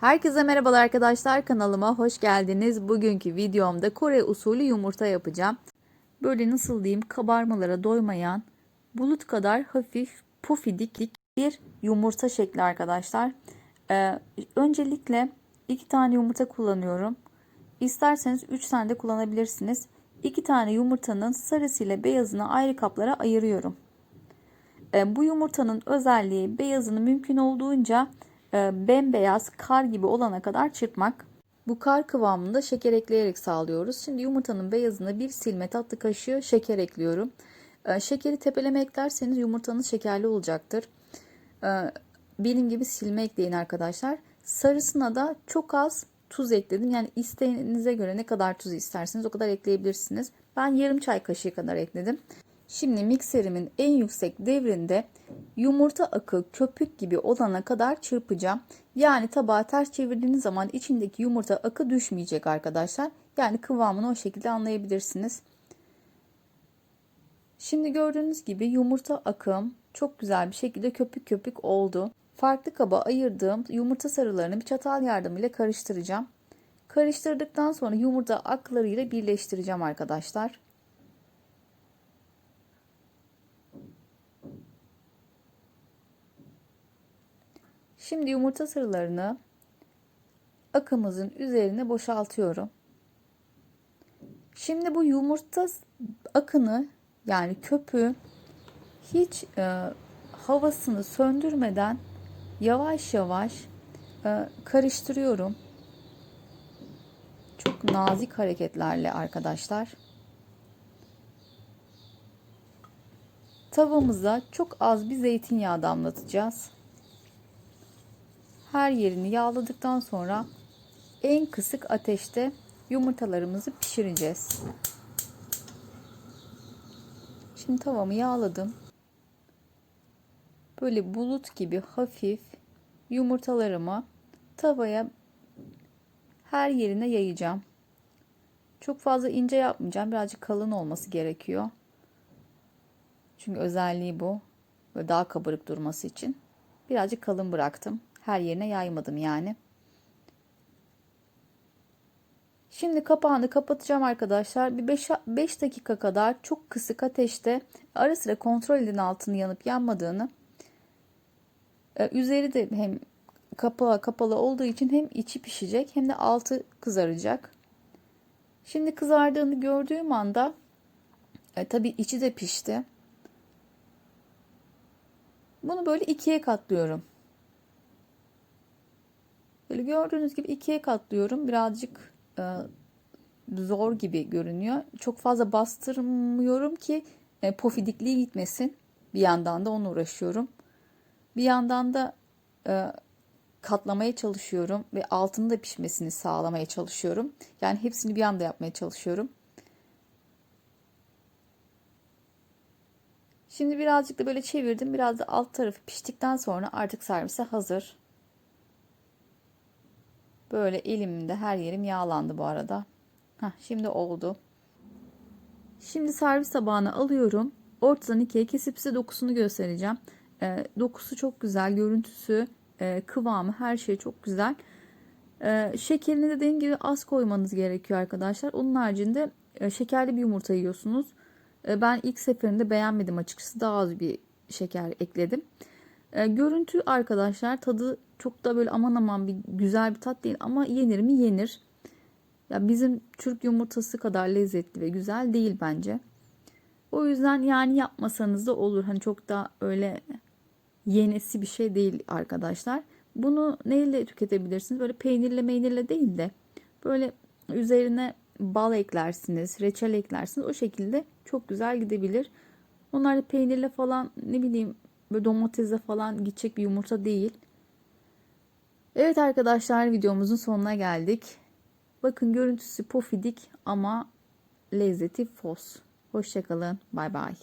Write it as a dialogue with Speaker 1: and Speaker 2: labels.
Speaker 1: Herkese merhabalar arkadaşlar kanalıma hoş geldiniz. Bugünkü videomda Kore usulü yumurta yapacağım. Böyle nasıl diyeyim kabarmalara doymayan bulut kadar hafif pufidiklik bir yumurta şekli arkadaşlar. Ee, öncelikle iki tane yumurta kullanıyorum. İsterseniz 3 tane de kullanabilirsiniz. 2 tane yumurtanın sarısı ile beyazını ayrı kaplara ayırıyorum. Ee, bu yumurtanın özelliği beyazını mümkün olduğunca bembeyaz kar gibi olana kadar çırpmak. Bu kar kıvamında şeker ekleyerek sağlıyoruz. Şimdi yumurtanın beyazına bir silme tatlı kaşığı şeker ekliyorum. E, şekeri tepeleme eklerseniz yumurtanız şekerli olacaktır. E, benim gibi silme ekleyin arkadaşlar. Sarısına da çok az tuz ekledim. Yani isteğinize göre ne kadar tuz isterseniz o kadar ekleyebilirsiniz. Ben yarım çay kaşığı kadar ekledim. Şimdi mikserimin en yüksek devrinde yumurta akı köpük gibi olana kadar çırpacağım. Yani tabağı ters çevirdiğiniz zaman içindeki yumurta akı düşmeyecek arkadaşlar. Yani kıvamını o şekilde anlayabilirsiniz. Şimdi gördüğünüz gibi yumurta akım çok güzel bir şekilde köpük köpük oldu. Farklı kaba ayırdığım yumurta sarılarını bir çatal yardımıyla karıştıracağım. Karıştırdıktan sonra yumurta aklarıyla birleştireceğim arkadaşlar. Şimdi yumurta sarılarını akımızın üzerine boşaltıyorum. Şimdi bu yumurta akını yani köpüğü hiç e, havasını söndürmeden yavaş yavaş e, karıştırıyorum. Çok nazik hareketlerle arkadaşlar. Tavamıza çok az bir zeytinyağı damlatacağız. Her yerini yağladıktan sonra en kısık ateşte yumurtalarımızı pişireceğiz. Şimdi tavamı yağladım. Böyle bulut gibi hafif yumurtalarımı tavaya her yerine yayacağım. Çok fazla ince yapmayacağım. Birazcık kalın olması gerekiyor. Çünkü özelliği bu. Böyle daha kabarık durması için. Birazcık kalın bıraktım. Her yerine yaymadım yani. Şimdi kapağını kapatacağım arkadaşlar. Bir 5, 5 dakika kadar çok kısık ateşte ara sıra kontrol edin altını yanıp yanmadığını. Ee, üzeri de hem kapağı kapalı olduğu için hem içi pişecek hem de altı kızaracak. Şimdi kızardığını gördüğüm anda e, tabii içi de pişti. Bunu böyle ikiye katlıyorum. Böyle gördüğünüz gibi ikiye katlıyorum. Birazcık e, zor gibi görünüyor. Çok fazla bastırmıyorum ki e, pofidikliği gitmesin. Bir yandan da onunla uğraşıyorum. Bir yandan da e, katlamaya çalışıyorum ve altını da pişmesini sağlamaya çalışıyorum. Yani hepsini bir anda yapmaya çalışıyorum. Şimdi birazcık da böyle çevirdim. Biraz da alt tarafı piştikten sonra artık servise hazır. Böyle elimde her yerim yağlandı bu arada. Heh, şimdi oldu. Şimdi servis tabağına alıyorum. Ortadan ikiye kesip size dokusunu göstereceğim. E, dokusu çok güzel. Görüntüsü, e, kıvamı her şey çok güzel. E, şekerini dediğim gibi az koymanız gerekiyor arkadaşlar. Onun haricinde e, şekerli bir yumurta yiyorsunuz. E, ben ilk seferinde beğenmedim açıkçası. Daha az bir şeker ekledim. E, görüntü arkadaşlar tadı çok da böyle aman aman bir güzel bir tat değil ama yenir mi yenir. Ya bizim Türk yumurtası kadar lezzetli ve güzel değil bence. O yüzden yani yapmasanız da olur. Hani çok da öyle yenesi bir şey değil arkadaşlar. Bunu neyle tüketebilirsiniz? Böyle peynirle meynirle değil de böyle üzerine bal eklersiniz, reçel eklersiniz. O şekilde çok güzel gidebilir. Onlar da peynirle falan ne bileyim böyle domatesle falan gidecek bir yumurta değil. Evet arkadaşlar videomuzun sonuna geldik. Bakın görüntüsü pofidik ama lezzeti fos. Hoşçakalın. Bay bay.